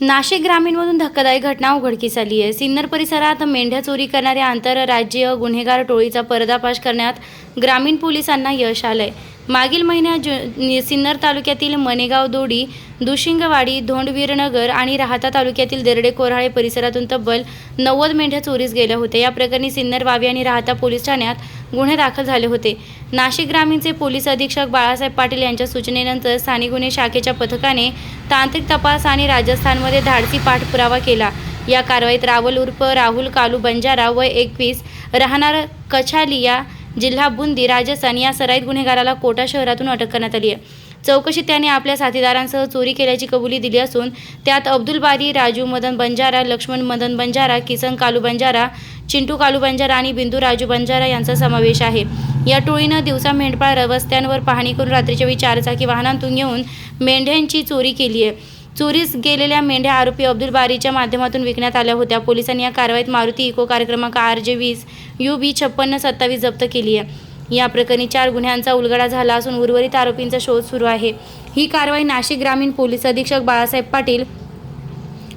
नाशिक ग्रामीणमधून धक्कादायक घटना उघडकीस आली आहे. सिन्नर परिसरात मेंढ्या चोरी करणाऱ्या आंतरराज्यीय गुन्हेगार टोळीचा पर्दाफाश करण्यात ग्रामीण पोलिसांना यश आलंय. मागील महिन्यात जु सिन्नर तालुक्यातील मनेगाव दोडी दुशिंगवाडी धोंडवीरनगर आणि राहता तालुक्यातील देरडे कोराळे परिसरातून तब्बल नव्वद मेंढ्या चोरीस गेल्या होत्या. या प्रकरणी सिन्नर वावी आणि राहता पोलीस ठाण्यात गुन्हे दाखल झाले होते. नाशिक ग्रामीणचे पोलीस अधीक्षक बाळासाहेब पाटील यांच्या सूचनेनंतर स्थानिक गुन्हे शाखेच्या पथकाने तांत्रिक तपास आणि राजस्थानमध्ये धाडसी पाठपुरावा केला. या कारवाईत रावल उर्फ राहुल कालू बंजारा वय एकवीस राहणार कछालिया जिल्हा बुंदी राजस्थान या सराईत गुन्हेगाराला कोटा शहरातून अटक करण्यात आली आहे. चौकशीत त्याने आपल्या साथीदारांसह चोरी केल्याची कबुली दिली असून त्यात अब्दुल बारी राजू मदन बंजारा लक्ष्मण मदन बंजारा किसन कालू बंजारा चिंटू कालू बंजारा आणि बिंदू राजू बंजारा यांचा समावेश आहे. या टोळीनं दिवसा मेंढपाळ रस्त्यांवर पाहणी करून रात्रीच्या वेळी चारचाकी वाहनांतून येऊन मेंढ्यांची चोरी केली आहे. चोरीस गेलेल्या मेंढ्या आरोपी अब्दुल बारीच्या माध्यमातून विकण्यात आल्या होत्या. पोलिसांनी या कारवाईत मारुती इको कार्यक्रमांक आर जे वीस यू बी छप्पन्न सत्तावीस जप्त केली आहे. या प्रकरणी चार गुन्ह्यांचा उलगडा झाला असून उर्वरित आरोपींचा शोध सुरू आहे. ही कारवाई नाशिक ग्रामीण पोलीस अधीक्षक बाळासाहेब पाटील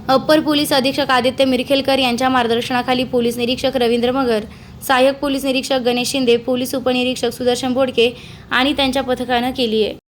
अप्पर पोलीस अधीक्षक आदित्य मिरखेलकर यांच्या मार्गदर्शनाखाली पोलीस निरीक्षक रवींद्र मगर सहाय्यक पोलीस निरीक्षक गणेश शिंदे पोलीस उपनिरीक्षक सुदर्शन बोडके आणि त्यांच्या पथकानं केली आहे.